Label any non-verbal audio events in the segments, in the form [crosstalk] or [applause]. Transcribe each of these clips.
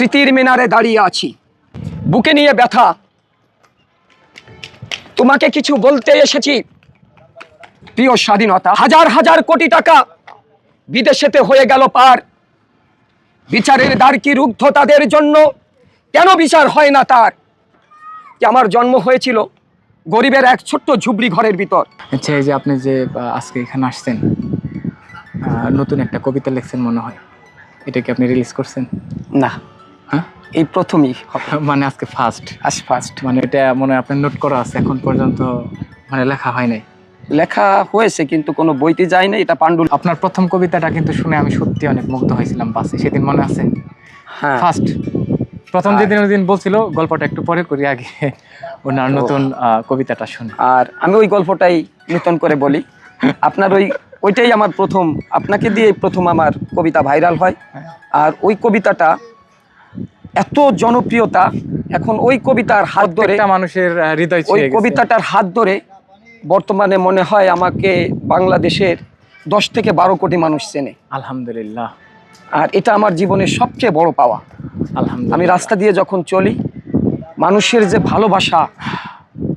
স্মৃতির মিনারে দাঁড়িয়ে আছি। বুকে নিয়ে ব্যথা। তোমাকে কিছু বলতে এসেছি। প্রিয় স্বাধীনতা হাজার হাজার কোটি টাকা বিদেশেতে হয়ে গেল পার। বিচারের দ্বার কি রুদ্ধ তাদের জন্য? কেন বিচার হয় না তার? যে আমার জন্ম হয়েছিল গরিবের এক ছোট্ট ঝুবড়ি ঘরের ভিতর। আচ্ছা এই যে আপনি যে আজকে এখানে আসছেন নতুন একটা কবিতা লিখছেন মনে হয়। এটা কি আপনি রিলিজ করছেন? না। হ্যাঁ? এই প্রথমই [laughs] মানে আজকে ফার্স্ট আজ ফার্স্ট মানে এটা মনে হয় আপনার নোট করা আছে এখন পর্যন্ত মানে লেখা হয় নাই। লেখা হয়েছে কিন্তু কোনো বইতে যায় না এটা পাণ্ডুল আপনার প্রথম কবিতাটা কিন্তু শুনে আমি সত্যি অনেক মুগ্ধ হয়েছিলাম বাসে সেদিন মনে আছে? হ্যাঁ। ফার্স্ট প্রথম যেদিন ওই দিন বলছিল গল্পটা একটু পরে করি আগে ওনার নতুন কবিতাটা শুনে। আর আমি ওই গল্পটাই নতুন করে বলি। আপনার ওই ওইটাই আমার প্রথম। আপনাকে দিয়ে প্রথম আমার কবিতা ভাইরাল হয়। আর ওই কবিতাটা এত জনপ্রিয়তা এখন ওই কবিতার হাত ধরে মানুষের হৃদয় ওই কবিতাটার হাত ধরে বর্তমানে মনে হয় আমাকে বাংলাদেশের দশ থেকে বারো কোটি মানুষ চেনে। আলহামদুলিল্লাহ। আর এটা আমার জীবনের সবচেয়ে বড় পাওয়া। আলহামদুলিল্লাহ। আমি রাস্তা দিয়ে যখন চলি মানুষের যে ভালোবাসা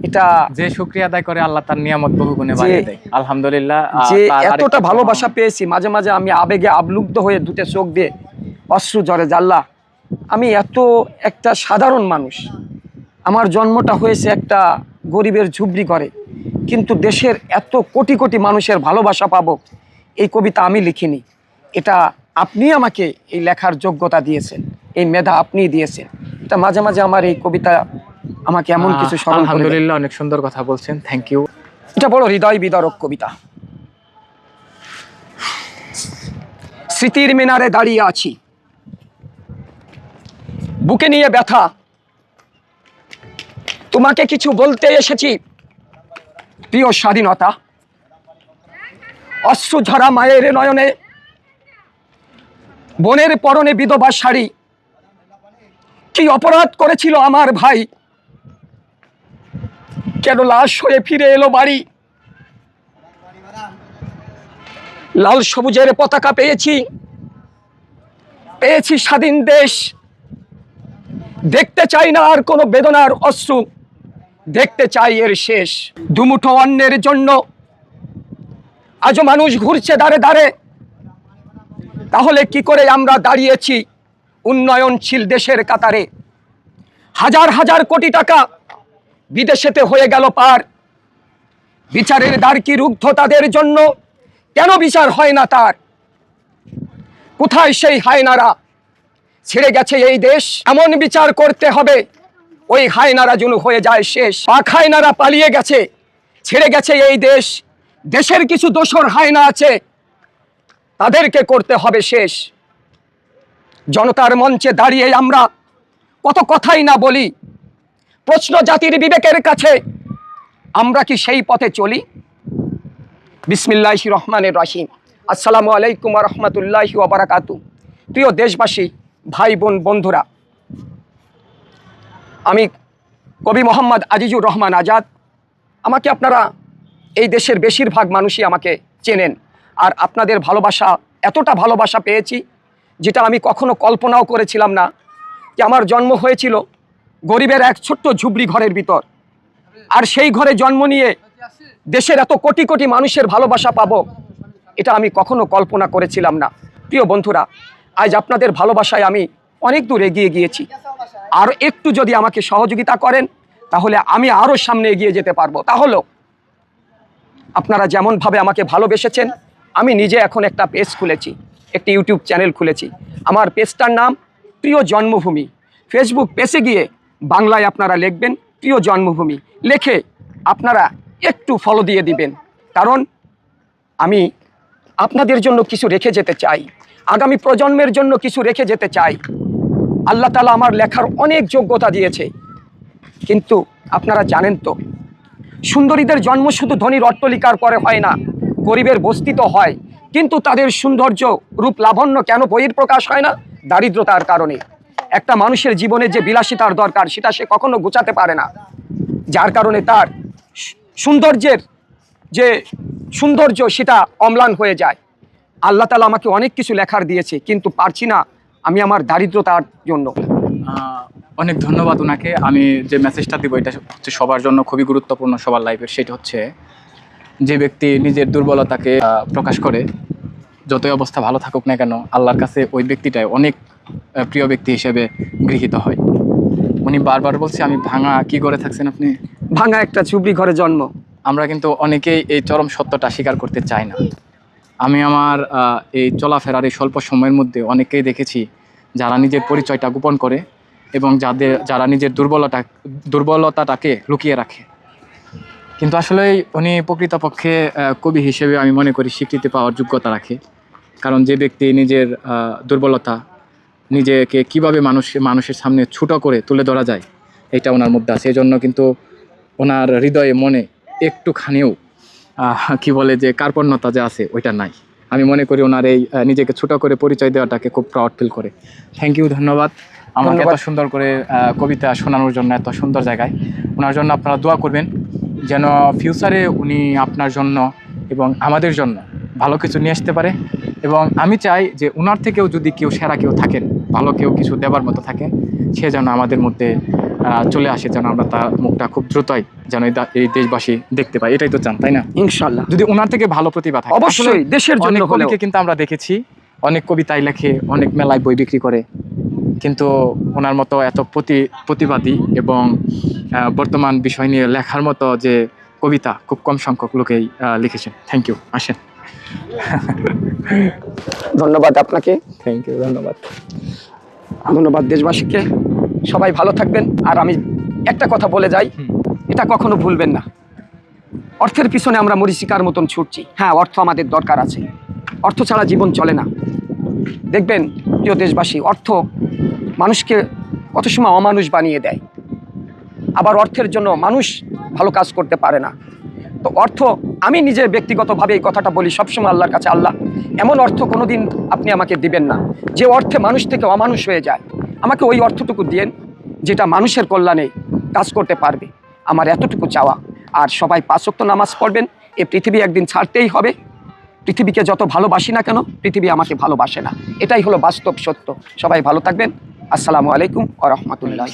এটা যে শুক্রিয়া আদায় করে আল্লাহ তার নিয়ামত বহু গুণে বাড়িয়ে দেয়। আলহামদুলিল্লাহ যে এতটা ভালোবাসা পেয়েছি মাঝে মাঝে আমি আবেগে আবলুব্ধ হয়ে দুটে চোখ দিয়ে অশ্রু জরে জাল্লা। আমি এত একটা সাধারণ মানুষ। আমার জন্মটা হয়েছে একটা গরিবের ঝুবড়ি করে কিন্তু দেশের এত কোটি কোটি মানুষের ভালোবাসা পাবো এই কবিতা আমি লিখিনি। এটা আপনি আমাকে এই লেখার যোগ্যতা দিয়েছেন এই মেধা আপনিই দিয়েছেন। এটা মাঝে মাঝে আমার এই কবিতা আমাকে এমন কিছু। আলহামদুলিল্লাহ অনেক সুন্দর কথা বলছেন থ্যাংক ইউ এটা বড় হৃদয় বিদারক কবিতা। স্মৃতির মিনারে দাঁড়িয়ে আছি বুকে নিয়ে ব্যথা। তোমাকে কিছু বলতে এসেছি, প্রিয় স্বাধীনতা। অশ্রু ঝরা মায়ের নয়নে, বনের পরনে বিধবা শাড়ি। কি অপরাধ করেছিল আমার ভাই? কেন লাশ হয়ে ফিরে এলো বাড়ি? লাল সবুজের পতাকা পেয়েছি পেয়েছি স্বাধীন দেশ। দেখতে চাই না আর কোনো বেদনার অশ্রু। দেখতে চাই এর শেষ। দুমুঠো অন্যের জন্য আজও মানুষ ঘুরছে দাঁড়ে দাঁড়ে তাহলে কি করে আমরা দাঁড়িয়েছি উন্নয়নশীল দেশের কাতারে? হাজার হাজার কোটি টাকা বিদেশেতে হয়ে গেল পার। বিচারের দ্বার কি রুদ্ধ তাদের জন্য? কেন বিচার হয় না তার? কোথায় সেই হায়নারা? ছেড়ে গেছে এই দেশ। এমন বিচার করতে হবে। ওই হায়নারা যেন হয়ে যায় শেষ। পাক হায়নারা পালিয়ে গেছে। ছেড়ে গেছে এই দেশ। দেশের কিছু দোষর হায়না আছে। তাদেরকে করতে হবে শেষ। জনতার মঞ্চে দাঁড়িয়ে আমরা কত কথাই না বলি। প্রশ্ন জাতির বিবেকের কাছে। আমরা কি সেই পথে চলি? বিসমিল্লাহ রহমানের রহিম। আসসালামু আলাইকুম রহমতুল্লাহ ওবরাকাতু প্রিয় দেশবাসী ভাই বোন বন্ধুরা। আমি কবি মোহাম্মদ আজিজুর রহমান আজাদ। আমাকে আপনারা এই দেশের বেশিরভাগ মানুষই আমাকে চেনেন। আর আপনাদের ভালোবাসা, এতটা ভালোবাসা পেয়েছি, যেটা আমি কখনো কল্পনাও করেছিলাম না যে আমার জন্ম হয়েছিল গরিবের এক ছোট্ট ঝুবড়ি ঘরের ভিতর। আর সেই ঘরে জন্ম নিয়ে দেশের এত কোটি কোটি মানুষের ভালোবাসা পাবো, এটা আমি কখনো কল্পনা করেছিলাম না। প্রিয় বন্ধুরা আজ আপনাদের ভালোবাসায় আমি অনেক দূর এগিয়ে গিয়েছি। আর একটু যদি আমাকে সহযোগিতা করেন, তাহলে আমি আরও সামনে এগিয়ে যেতে পারব। তাহলেও আপনারা যেমনভাবে আমাকে ভালোবেসেছেন, আমি নিজে এখন একটা পেজ খুলেছি, একটি ইউটিউব চ্যানেল খুলেছি। আমার পেজটার নাম প্রিয় জন্মভূমি। ফেসবুক পেজে গিয়ে বাংলায় আপনারা লিখবেন, প্রিয় জন্মভূমি। লেখে আপনারা একটু ফলো দিয়ে দিবেন। কারণ আমি আপনাদের জন্য কিছু রেখে যেতে চাই। আগামী প্রজন্মের জন্য কিছু রেখে যেতে চাই। আল্লাহ তালা আমার লেখার অনেক যোগ্যতা দিয়েছে। কিন্তু আপনারা জানেন তো, সুন্দরীদের জন্ম শুধু ধনীর অট্টলিকার পরে হয় না, গরিবের বস্তি তো হয়। কিন্তু তাদের সৌন্দর্য, রূপ, লাবণ্য কেন বহির প্রকাশ হয় না? দারিদ্রতার কারণে। একটা মানুষের জীবনে যে বিলাসিতার দরকার, সেটা সে কখনো গোছাতে পারে না। যার কারণে তার সৌন্দর্যের যে সৌন্দর্য, সেটা অম্লান হয়ে যায়। আল্লাহ তালা আমাকে অনেক কিছু লেখার দিয়েছে কিন্তু পারছি না আমি আমার দারিদ্রতার জন্য। অনেক ধন্যবাদ ওনাকে। আমি যে মেসেজটা দিব এটা হচ্ছে সবার জন্য খুবই গুরুত্বপূর্ণ সবার লাইফের সেটা হচ্ছে যে ব্যক্তি নিজের দুর্বলতাকে প্রকাশ করে যতই অবস্থা ভালো থাকুক না কেন আল্লাহর কাছে ওই ব্যক্তিটাই অনেক প্রিয় ব্যক্তি হিসেবে গৃহীত হয়। উনি বারবার বলছে আমি ভাঙা কি করে থাকছেন আপনি? ভাঙা একটা চুবড়ি ঘরে জন্ম। আমরা কিন্তু অনেকেই এই চরম সত্যটা স্বীকার করতে চাই না। আমি আমার এই চলাফেরার এই স্বল্প সময়ের মধ্যে অনেকেই দেখেছি যারা নিজের পরিচয়টা গোপন করে এবং যাদের, যারা নিজের দুর্বলতা, দুর্বলতাটাকে লুকিয়ে রাখে। কিন্তু আসলে উনি প্রকৃতপক্ষে কবি হিসেবে আমি মনে করি স্বীকৃতি পাওয়ার যোগ্যতা রাখে। কারণ যে ব্যক্তি নিজের দুর্বলতা নিজেকে কীভাবে মানুষ, মানুষের সামনে ছোটো করে তুলে ধরা যায়, এটা ওনার মধ্যে আছে এই জন্য কিন্তু ওনার হৃদয়ে, মনে একটুখানিও কি বলে যে কার্পণ্যতা যে আছে ওইটা নাই। আমি মনে করি ওনার এই নিজেকে ছোট করে পরিচয় দেওয়াটাকে খুব প্রাউড ফিল করে। থ্যাংক ইউ ধন্যবাদ। আমাকে এত সুন্দর করে কবিতা শোনানোর জন্য এত সুন্দর জায়গায়। ওনার জন্য আপনারা দোয়া করবেন যেন ফিউচারে উনি আপনার জন্য এবং আমাদের জন্য ভালো কিছু নিয়ে আসতে পারে। এবং আমি চাই যে ওনার থেকেও যদি কেউ সেরা কেউ থাকেন ভালো কেউ কিছু দেবার মতো থাকেন সে যেন আমাদের মধ্যে চলে আসে যেন আমরা তার মুখটা খুব দ্রুতই যেন এই দেশবাসী দেখতে পাই এটাই তো চান তাই না? ইনশাল্লাহ যদি ওনার থেকে ভালো প্রতিভা থাকে অবশ্যই দেশের জন্য কবিকে কিন্তু আমরা দেখেছি অনেক কবিতাই লেখে অনেক মেলায় বই বিক্রি করে। কিন্তু ওনার মতো এত প্রতি প্রতিবাদী এবং বর্তমান বিষয় নিয়ে লেখার মতো যে কবিতা খুব কম সংখ্যক লোকেই লিখেছেন। থ্যাংক ইউ আসেন। ধন্যবাদ আপনাকে। থ্যাংক ইউ ধন্যবাদ। ধন্যবাদ দেশবাসীকে। সবাই ভালো থাকবেন। আর আমি একটা কথা বলে যাই এটা কখনো ভুলবেন না। অর্থের পিছনে আমরা মরিচিকার মতন ছুটছি। হ্যাঁ অর্থ আমাদের দরকার আছে। অর্থ ছাড়া জীবন চলে না। দেখবেন প্রিয় দেশবাসী অর্থ মানুষকে কত সময় অমানুষ বানিয়ে দেয়। আবার অর্থের জন্য মানুষ ভালো কাজ করতে পারে না। তো অর্থ আমি নিজে ব্যক্তিগতভাবে এই কথাটা বলি সবসময় আল্লাহর কাছে আল্লাহ এমন অর্থ কোনোদিন আপনি আমাকে দিবেন না। যে অর্থে মানুষ থেকে অমানুষ হয়ে যায়। আমাকে ওই অর্থটুকু দিয়েন যেটা মানুষের কল্যাণে কাজ করতে পারবে। আমার এতটুকু চাওয়া। আর সবাই পাঁচক্ত নামাজ পড়বেন। এ পৃথিবী একদিন ছাড়তেই হবে। পৃথিবীকে যত ভালোবাসি না কেন, পৃথিবী আমাকে ভালোবাসে না। এটাই হলো বাস্তব সত্য। সবাই ভালো থাকবেন। আসসালামু আলাইকুম আ রহমতুল্লাহ